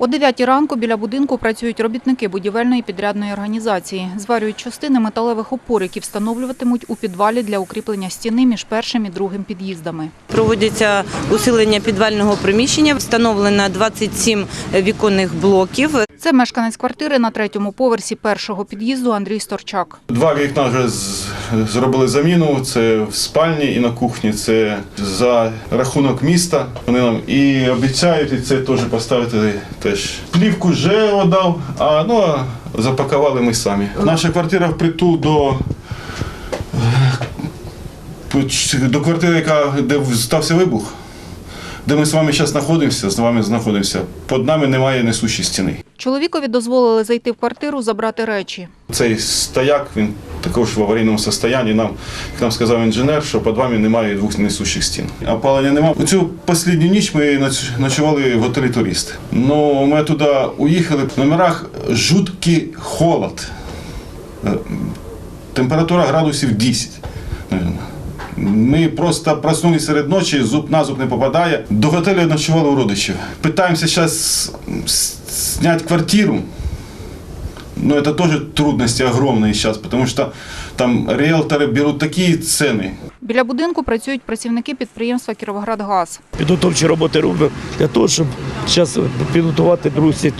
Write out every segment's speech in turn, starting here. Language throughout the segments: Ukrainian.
О 9 ранку біля будинку працюють робітники будівельної підрядної організації. Зварюють частини металевих опор, які встановлюватимуть у підвалі для укріплення стіни між першим і другим під'їздами. Проводиться усилення підвального приміщення. Встановлено 27 віконних блоків. Це мешканець квартири на третьому поверсі першого під'їзду Андрій Сторчак. Два вікна вже зробили заміну. Це в спальні і на кухні. Це за рахунок міста. Вони нам і обіцяють, і це теж поставити теж. Плівку вже отдав, а ну запакували ми самі. Наша квартира впритул до. е, До квартири, яка де стався вибух, де ми з вами зараз знаходимося, з вами знаходимося. Під нами немає несущої стіни. Чоловікові дозволили зайти в квартиру, забрати речі. Цей стояк, він також в аварійному стані. Нам, як нам сказав інженер, що під вами немає двох несущих стін. Опалення немає. У цю останню ніч ми ночували в готелі турист. Ну, ми туди уїхали. В номерах жуткий холод. Е, Температура градусів 10. наверно. Ми просто проснулися серед ночі, зуб на зуб не попадає. До готелю ночували у родичів. Питаємося зараз зняти квартиру. Но это тоже трудности огромные сейчас, потому что там риэлторы берут такие цены. Біля будинку працюють працівники підприємства «Кіровоградгаз». Підготовчі роботи робимо для того, щоб зараз підготувати другу, сі-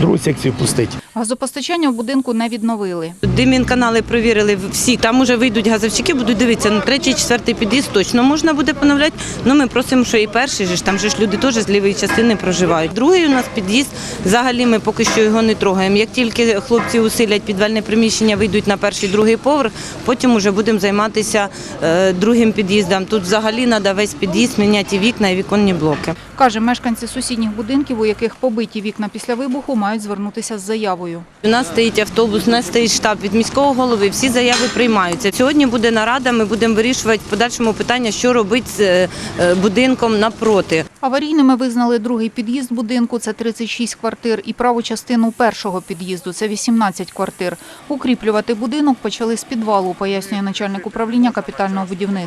другу секцію пустити. Газопостачання в будинку не відновили. Димінканали провірили всі. Там уже вийдуть газовщики, будуть дивитися. Ну, третій, четвертий під'їзд точно можна буде поновляти. Ну ми просимо, що і перший же ж там же ж люди теж з лівої частини проживають. Другий у нас під'їзд. Взагалі ми поки що його не трогаємо. Як тільки хлопці усилять підвальне приміщення, вийдуть на перший, другий поверх, потім вже будемо займатися е, другим під'їздом. Тут взагалі треба весь під'їзд міняти вікна і віконні блоки. Каже, мешканці сусідніх будинків, у яких побиті вікна після вибуху, мають звернутися з заявою. У нас стоїть автобус, у нас стоїть штаб від міського голови. Всі заяви приймаються. Сьогодні буде нарада. Ми будемо вирішувати в подальшому питання, що робити з е, е, будинком напроти. Аварійними визнали другий під'їзд будинку – це 36 квартир, і праву частину першого під'їзду – це 18 квартир. Укріплювати будинок почали з підвалу, пояснює начальник управління капітального будівництва.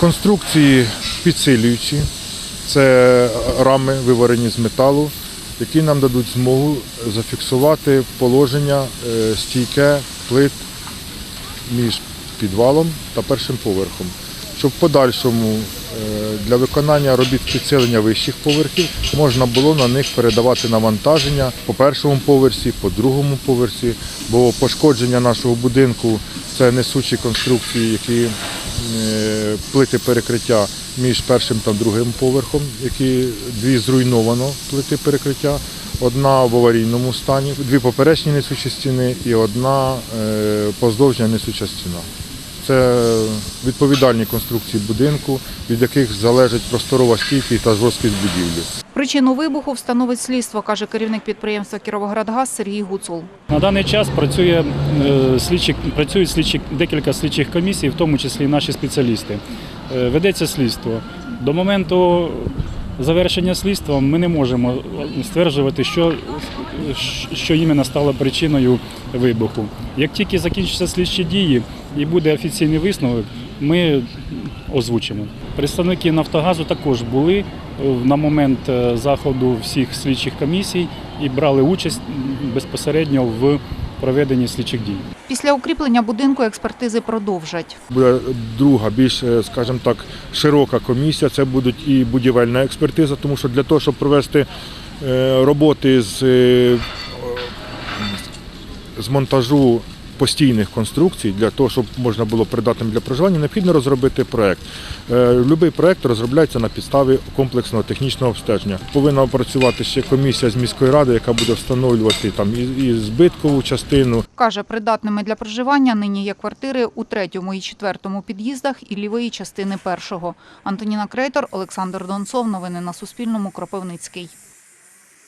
Конструкції підсилюючі, це рами виварені з металу, які нам дадуть змогу зафіксувати положення е, стійке плит між підвалом та першим поверхом, щоб в подальшому е, для виконання робіт підсилення вищих поверхів можна було на них передавати навантаження по першому поверсі, по другому поверсі, бо пошкодження нашого будинку це несучі конструкції, які плити перекриття між першим та другим поверхом, які дві зруйновано плити перекриття. Одна в аварійному стані, дві поперечні несучі стіни і одна е, поздовжня несуча стіна. Це відповідальні конструкції будинку, від яких залежить просторова стійкість та жорсткість будівлі. Причину вибуху встановить слідство, каже керівник підприємства «Кіровоградгаз» Сергій Гуцул. На даний час працює е, слідчі, працюють слідчі, декілька слідчих комісій, в тому числі і наші спеціалісти. Е, Ведеться слідство. До моменту завершення слідства ми не можемо стверджувати, що, що іменно стало причиною вибуху. Як тільки закінчаться слідчі дії і буде офіційний висновок, ми озвучимо. Представники Нафтогазу також були е, на момент е, заходу всіх слідчих комісій і брали участь безпосередньо в проведенні слідчих дій. Після укріплення будинку експертизи продовжать. Буде друга, більш, е, скажімо так, широка комісія. Це буде і будівельна експертиза, тому що для того, щоб провести роботи з, з монтажу постійних конструкцій, для того, щоб можна було придатним для проживання, необхідно розробити проект. Будь-який проект розробляється на підставі комплексного технічного обстеження. Повинна працювати ще комісія з міської ради, яка буде встановлювати там і збиткову частину, Каже, придатними для проживання нині є квартири у третьому і четвертому під'їздах і лівої частини першого. Антоніна Крейтор, Олександр Донцов. Новини на Суспільному. Кропивницький.